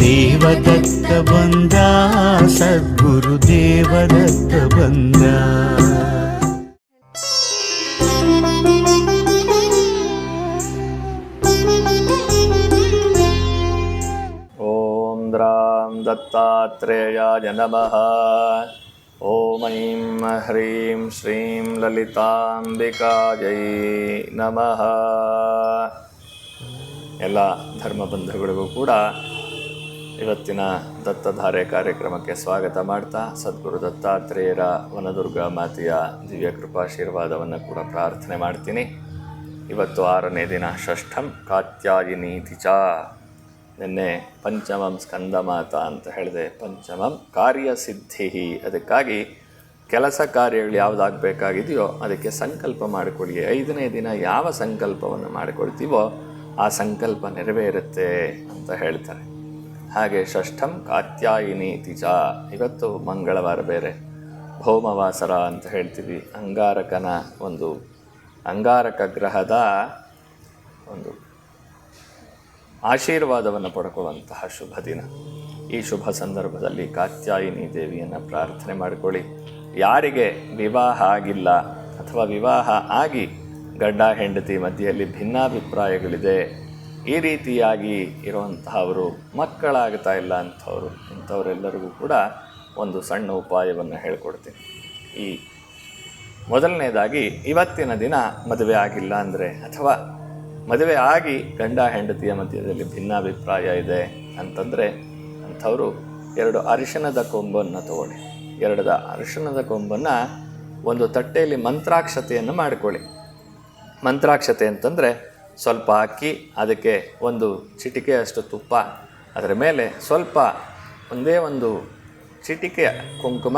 ದೇವದತ್ತ ಬಂದ ಸದ್ಗುರು ದೇವದತ್ತ ಬಂದ ॐ द्रां दत्तात्रेयाय नमः ॐ ऐं ह्रीं श्रीं ಲಲಿತಾಂಬಿಕಾಯೈ ನಮಃ ಎಲ್ಲ ಧರ್ಮಬಂಧುಗಳಿಗೂ ಕೂಡ ಇವತ್ತಿನ ದತ್ತಧಾರೆ ಕಾರ್ಯಕ್ರಮಕ್ಕೆ ಸ್ವಾಗತ ಮಾಡ್ತಾ ಸದ್ಗುರು ದತ್ತಾತ್ರೇಯರ ವನದುರ್ಗ ಮಾತೆಯ ದಿವ್ಯ ಕೃಪಾಶೀರ್ವಾದವನ್ನು ಕೂಡ ಪ್ರಾರ್ಥನೆ ಮಾಡ್ತೀನಿ. ಇವತ್ತು ಆರನೇ ದಿನ ಷಷ್ಠಂ ಕಾತ್ಯಾಯಿನಿ ತಿಚ ನಿನ್ನೆ ಪಂಚಮಂ ಸ್ಕಂದಮಾತ ಅಂತ ಹೇಳಿದೆ. ಪಂಚಮಂ ಕಾರ್ಯಸಿದ್ಧಿ ಅದಕ್ಕಾಗಿ ಕೆಲಸ ಕಾರ್ಯಗಳು ಯಾವುದಾಗಬೇಕಾಗಿದೆಯೋ ಅದಕ್ಕೆ ಸಂಕಲ್ಪ ಮಾಡಿಕೊಳ್ಳಿ. ಐದನೇ ದಿನ ಯಾವ ಸಂಕಲ್ಪವನ್ನು ಮಾಡಿಕೊಳ್ತೀವೋ ಆ ಸಂಕಲ್ಪ ನೆರವೇರುತ್ತೆ ಅಂತ ಹೇಳ್ತಾರೆ. ಹಾಗೆ ಷಷ್ಠಂ ಕಾತ್ಯಾಯಿನಿ ತಿಜ ಇವತ್ತು ಮಂಗಳವಾರ ಬೇರೆ. ಭೌಮವಾಸರ ಅಂತ ಹೇಳ್ತೀವಿ. ಅಂಗಾರಕನ ಒಂದು ಅಂಗಾರಕ ಗ್ರಹದ ಒಂದು ಆಶೀರ್ವಾದವನ್ನು ಪಡ್ಕೊಳ್ಳುವಂತಹ ಶುಭ ದಿನ. ಈ ಶುಭ ಸಂದರ್ಭದಲ್ಲಿ ಕಾತ್ಯಾಯಿನಿ ದೇವಿಯನ್ನು ಪ್ರಾರ್ಥನೆ ಮಾಡಿಕೊಳ್ಳಿ. ಯಾರಿಗೆ ವಿವಾಹ ಆಗಿಲ್ಲ ಅಥವಾ ವಿವಾಹ ಆಗಿ ಗಡ್ಡ ಹೆಂಡತಿ ಮಧ್ಯೆಯಲ್ಲಿ ಭಿನ್ನಾಭಿಪ್ರಾಯಗಳಿದೆ ಈ ರೀತಿಯಾಗಿ ಇರುವಂತಹವರು ಮಕ್ಕಳಾಗ್ತಾ ಇಲ್ಲ ಅಂಥವ್ರು, ಇಂಥವರೆಲ್ಲರಿಗೂ ಕೂಡ ಒಂದು ಸಣ್ಣ ಉಪಾಯವನ್ನು ಹೇಳ್ಕೊಡ್ತೀನಿ. ಈ ಮೊದಲನೇದಾಗಿ, ಇವತ್ತಿನ ದಿನ ಮದುವೆ ಆಗಿಲ್ಲ ಅಂದರೆ, ಅಥವಾ ಮದುವೆ ಆಗಿ ಗಂಡ ಹೆಂಡತಿಯ ಮಧ್ಯದಲ್ಲಿ ಭಿನ್ನಾಭಿಪ್ರಾಯ ಇದೆ ಅಂತಂದರೆ, ಅಂಥವರು ಎರಡು ಅರಿಶಿನದ ಕೊಂಬನ್ನು ತಗೊಳ್ಳಿ. ಎರಡದ ಅರಿಶಿನದ ಕೊಂಬನ್ನು ಒಂದು ತಟ್ಟೆಯಲ್ಲಿ ಮಂತ್ರಾಕ್ಷತೆಯನ್ನು ಮಾಡಿಕೊಳ್ಳಿ. ಮಂತ್ರಾಕ್ಷತೆ ಅಂತಂದರೆ ಸ್ವಲ್ಪ ಅಕ್ಕಿ ಅದಕ್ಕೆ ಒಂದು ಚಿಟಿಕೆಯಷ್ಟು ತುಪ್ಪ. ಅದರ ಮೇಲೆ ಸ್ವಲ್ಪ ಒಂದೇ ಒಂದು ಚಿಟಿಕೆಯ ಕುಂಕುಮ,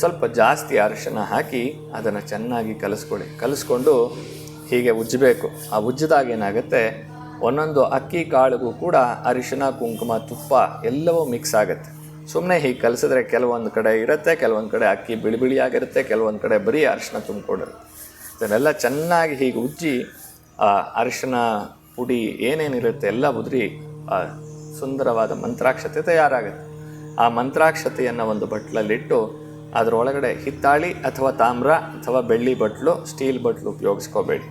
ಸ್ವಲ್ಪ ಜಾಸ್ತಿ ಅರಿಶಿನ ಹಾಕಿ ಅದನ್ನು ಚೆನ್ನಾಗಿ ಕಲಿಸ್ಕೊಳ್ಳಿ. ಕಲಿಸ್ಕೊಂಡು ಹೀಗೆ ಉಜ್ಜಬೇಕು. ಆ ಉಜ್ಜಿದಾಗ ಏನಾಗುತ್ತೆ, ಒಂದೊಂದು ಅಕ್ಕಿ ಕಾಳಿಗೂ ಕೂಡ ಅರಿಶಿನ, ಕುಂಕುಮ, ತುಪ್ಪ ಎಲ್ಲವೂ ಮಿಕ್ಸ್ ಆಗುತ್ತೆ. ಸುಮ್ಮನೆ ಹೀಗೆ ಕಲಿಸಿದ್ರೆ ಕೆಲವೊಂದು ಕಡೆ ಇರುತ್ತೆ, ಕೆಲವೊಂದು ಕಡೆ ಅಕ್ಕಿ ಬಿಳಿ ಬಿಳಿಯಾಗಿರುತ್ತೆ, ಕೆಲವೊಂದು ಕಡೆ ಬರೀ ಅರಿಶಿನ ತುಂಬಿಕೊಂಡಿರುತ್ತೆ. ಇದನ್ನೆಲ್ಲ ಚೆನ್ನಾಗಿ ಹೀಗೆ ಉಜ್ಜಿ ಅರಿಶಿನ ಪುಡಿ ಏನೇನಿರುತ್ತೆ ಎಲ್ಲ ಉದುರಿ ಸುಂದರವಾದ ಮಂತ್ರಾಕ್ಷತೆ ತಯಾರಾಗುತ್ತೆ. ಆ ಮಂತ್ರಾಕ್ಷತೆಯನ್ನು ಒಂದು ಬಟ್ಲಲ್ಲಿಟ್ಟು ಅದರೊಳಗಡೆ ಹಿತ್ತಾಳಿ ಅಥವಾ ತಾಮ್ರ ಅಥವಾ ಬೆಳ್ಳಿ ಬಟ್ಲು, ಸ್ಟೀಲ್ ಬಟ್ಲು ಉಪಯೋಗಿಸ್ಕೋಬೇಡಿ.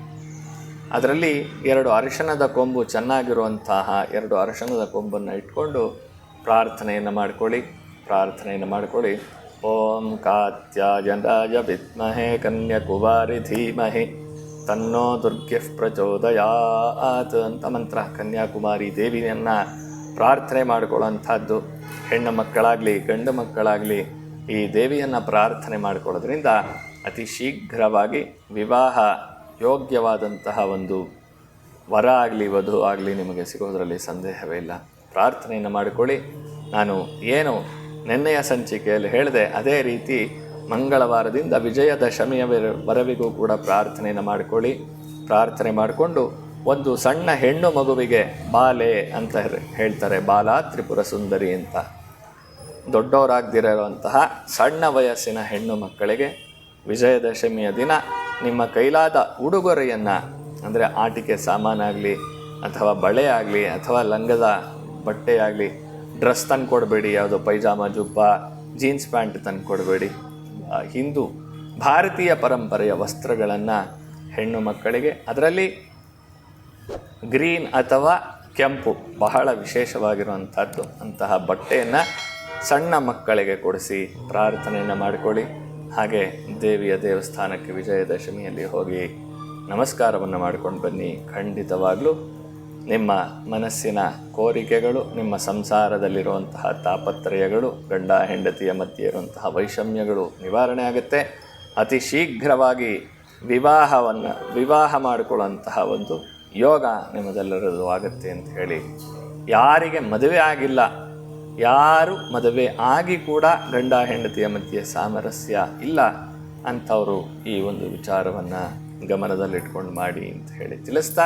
ಅದರಲ್ಲಿ ಎರಡು ಅರಿಶಿಣದ ಕೊಂಬು ಚೆನ್ನಾಗಿರುವಂತಹ ಎರಡು ಅರಿಶಿಣದ ಕೊಂಬನ್ನು ಇಟ್ಕೊಂಡು ಪ್ರಾರ್ಥನೆಯನ್ನು ಮಾಡ್ಕೊಳ್ಳಿ. ಪ್ರಾರ್ಥನೆಯನ್ನು ಮಾಡ್ಕೊಳ್ಳಿ. ಓಂ ಕಾತ್ಯಾಯನಾಯ ವಿದ್ಮಹೆ ಕನ್ಯಾಕುಮಾರಿ ಧೀಮಹಿ. ತನ್ನೋ ದುರ್ಗೆ ಪ್ರಚೋದಯಾತ್ ಅಂತ ಮಂತ್ರ. ಕನ್ಯಾಕುಮಾರಿ ದೇವಿಯನ್ನು ಪ್ರಾರ್ಥನೆ ಮಾಡಿಕೊಳ್ಳೋಂಥದ್ದು ಹೆಣ್ಣು ಮಕ್ಕಳಾಗಲಿ, ಗಂಡು ಮಕ್ಕಳಾಗಲಿ ಈ ದೇವಿಯನ್ನು ಪ್ರಾರ್ಥನೆ ಮಾಡಿಕೊಳ್ಳೋದ್ರಿಂದ ಅತಿ ಶೀಘ್ರವಾಗಿ ವಿವಾಹ ಯೋಗ್ಯವಾದಂತಹ ಒಂದು ವರ ಆಗಲಿ, ವಧು ಆಗಲಿ ನಿಮಗೆ ಸಿಗೋದರಲ್ಲಿ ಸಂದೇಹವೇ ಇಲ್ಲ. ಪ್ರಾರ್ಥನೆಯನ್ನು ಮಾಡಿಕೊಳ್ಳಿ. ನಾನು ಏನು ನಿನ್ನೆಯ ಸಂಚಿಕೆಯಲ್ಲಿ ಹೇಳಿದೆ, ಅದೇ ರೀತಿ ಮಂಗಳವಾರದಿಂದ ವಿಜಯದಶಮಿಯ ವರವಿಗೂ ಕೂಡ ಪ್ರಾರ್ಥನೆಯನ್ನು ಮಾಡಿಕೊಳ್ಳಿ. ಪ್ರಾರ್ಥನೆ ಮಾಡಿಕೊಂಡು ಒಂದು ಸಣ್ಣ ಹೆಣ್ಣು ಮಗುವಿಗೆ ಬಾಲೆ ಅಂತ ಹೇಳ್ತಾರೆ. ಬಾಲ ತ್ರಿಪುರ ಸುಂದರಿ ಅಂತ. ದೊಡ್ಡವರಾಗದಿರೋವಂತಹ ಸಣ್ಣ ವಯಸ್ಸಿನ ಹೆಣ್ಣು ಮಕ್ಕಳಿಗೆ ವಿಜಯದಶಮಿಯ ದಿನ ನಿಮ್ಮ ಕೈಲಾದ ಉಡುಗೊರೆಯನ್ನು, ಅಂದರೆ ಆಟಿಕೆ ಸಾಮಾನಾಗಲಿ ಅಥವಾ ಬಳೆ ಆಗಲಿ ಅಥವಾ ಲಂಗದ ಬಟ್ಟೆ ಆಗಲಿ, ಡ್ರೆಸ್ ತಂದು ಕೊಡಬೇಡಿ ಯಾವುದೋ ಪೈಜಾಮ, ಜುಬ್ಬ, ಜೀನ್ಸ್ ಪ್ಯಾಂಟ್ ತಂದು ಕೊಡಬೇಡಿ ಹಿಂದೂ ಭಾರತೀಯ ಪರಂಪರೆಯ ವಸ್ತ್ರಗಳನ್ನು ಹೆಣ್ಣು ಮಕ್ಕಳಿಗೆ, ಅದರಲ್ಲಿ ಗ್ರೀನ್ ಅಥವಾ ಕೆಂಪು ಬಹಳ ವಿಶೇಷವಾಗಿರುವಂಥದ್ದು. ಅಂತಹ ಬಟ್ಟೆಯನ್ನು ಸಣ್ಣ ಮಕ್ಕಳಿಗೆ ಕೊಡಿಸಿ ಪ್ರಾರ್ಥನೆಯನ್ನು ಮಾಡಿಕೊಳ್ಳಿ. ಹಾಗೆ ದೇವಿಯ ದೇವಸ್ಥಾನಕ್ಕೆ ವಿಜಯದಶಮಿಯಲ್ಲಿ ಹೋಗಿ ನಮಸ್ಕಾರವನ್ನು ಮಾಡ್ಕೊಂಡು ಬನ್ನಿ. ಖಂಡಿತವಾಗಲೂ ನಿಮ್ಮ ಮನಸ್ಸಿನ ಕೋರಿಕೆಗಳು, ನಿಮ್ಮ ಸಂಸಾರದಲ್ಲಿರುವಂತಹ ತಾಪತ್ರಯಗಳು, ಗಂಡ, ಹೆಂಡತಿಯ ಮಧ್ಯೆ ಇರುವಂತಹ ವೈಷಮ್ಯಗಳು ನಿವಾರಣೆ ಆಗುತ್ತೆ. ಅತಿ ಶೀಘ್ರವಾಗಿ ವಿವಾಹವನ್ನು, ವಿವಾಹ ಮಾಡಿಕೊಳ್ಳುವಂತಹ ಒಂದು ಯೋಗ ನಿಮ್ಮದೆಲ್ಲರದು ಆಗುತ್ತೆ ಅಂತ ಹೇಳಿ ಯಾರಿಗೆ ಮದುವೆ ಆಗಿಲ್ಲ, ಯಾರು ಮದುವೆ ಆಗಿ ಕೂಡ ಗಂಡ, ಹೆಂಡತಿಯ ಮಧ್ಯೆ ಸಾಮರಸ್ಯ ಇಲ್ಲ ಅಂಥವರು ಈ ಒಂದು ವಿಚಾರವನ್ನು ಗಮನದಲ್ಲಿಟ್ಕೊಂಡು ಮಾಡಿ ಅಂತ ಹೇಳಿ ತಿಳಿಸ್ತಾ